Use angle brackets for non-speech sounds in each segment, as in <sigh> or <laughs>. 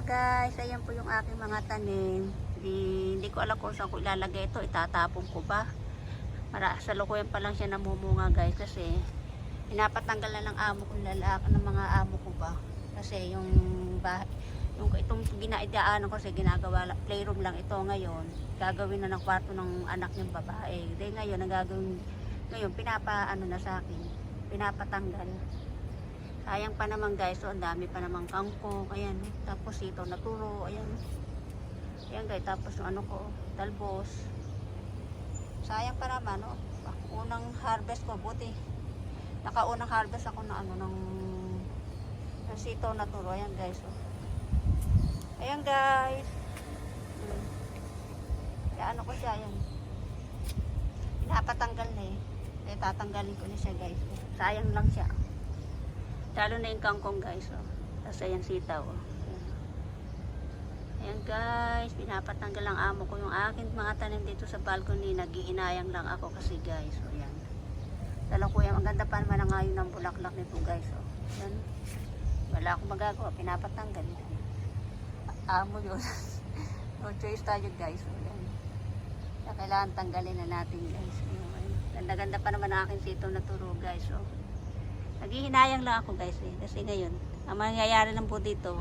guys, ayan po yung aking mga tanim. Di, hindi ko alam kung saan ko ilalagay ito. Itatapon ko ba? Para sa lukuyan pa lang siya namumunga guys kasi pinapatanggal na ng amo ko lalaki ng mga amo ko ba. Kasi yung bahay, yung itong ginaidaan ko kasi ginagawa la- playroom lang ito ngayon. Gagawin na ng kwarto ng anak niyang babae. Then ngayon, nagagawin ngayon pinapaano na sa akin. Pinapatanggal. Sayang pa naman guys, so ang dami pa naman kangkong, ayan. Tapos ito naturo, ayan. Ayan guys, tapos ano ko, talbos. Sayang pa naman, no? Unang harvest ko, buti. Nakaunang harvest ako na ano, ng ng sitaw na turo. Ayan guys, oh. Ayan guys. Hmm. Kaya ano ko siya, ayan. Pinapatanggal na eh. Kaya tatanggalin ko na siya guys. Sayang lang siya. Lalo na yung kangkong guys. Oh. Tapos ayan sitaw. Oh. Ayan. guys, pinapatanggal ang amo ko yung akin mga tanim dito sa balcony. Nagiinayang lang ako kasi guys. Oh, ayan. Dala ko yan. Ang ganda pa naman ang ngayon ng bulaklak nito guys. Oh. Ayan. Wala akong magagawa. Pinapatanggal. Amo yun. <laughs> no choice tayo guys. Oh, ayan. Kaya kailangan tanggalin na natin guys. Ganda-ganda pa naman ang akin sitaw na turo guys. Oh. Naghihinayang lang ako guys eh. Kasi ngayon, ang mangyayari lang po dito,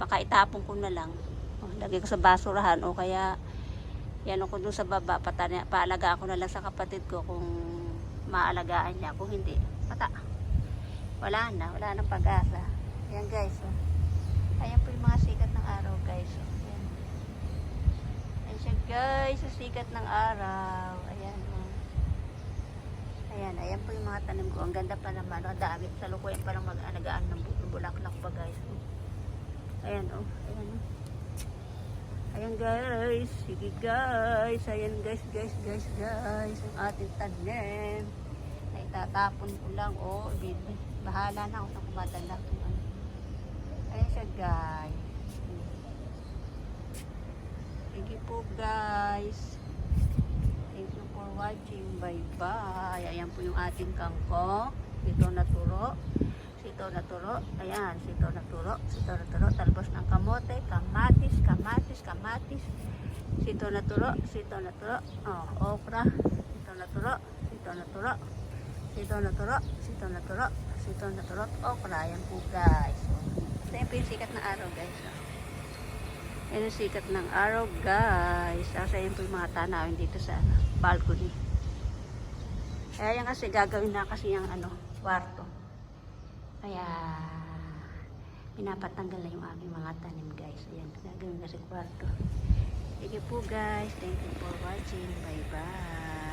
baka itapon ko na lang. O, lagay ko sa basurahan o kaya yan ako dun sa baba, patanya, paalagaan ko na lang sa kapatid ko kung maalagaan niya. Kung hindi, pata. Wala na, wala nang pag-asa. Ayan guys. Oh. Ayan po yung mga sikat ng araw guys. Oh. Ayan. Ayan siya guys, sikat ng araw. Ayan. Po yung mga tanim ko. Ang ganda pa naman. Ang dami. Sa lukuyan pa lang mag-alagaan ng bu- bulaklak pa guys. Ayan oh. Ayan oh. Ayan guys. Sige guys. Ayan guys, guys, guys, guys. Ang ating tanim. Na itatapon ko lang. Oh. Bahala na ako sa kumadala. Ayan siya guys. Sige po guys. Watching. Bye-bye. Ayan po yung ating kangkong. Sito na turo. Sito na turo. Ayan, sito na turo. Sito na turo. Talbos ng kamote. Kamatis, kamatis, kamatis. Sito na turo. Sito na turo. Oh, okra. Sito na turo. Sito na turo. Sito na turo. Sito na turo. Sito na turo. Okra. Ayan po guys. Ito yung po yung sikat na araw guys. Oh. Yan ang sikat ng araw, guys. Asa yun po yung mga tanawin dito sa ano, balcony. Kaya yan kasi gagawin na kasi yung ano, kwarto. Kaya, pinapatanggal na yung aking mga tanim, guys. Ayan, gagawin kasi kwarto. Sige po, guys. Thank you for watching. Bye.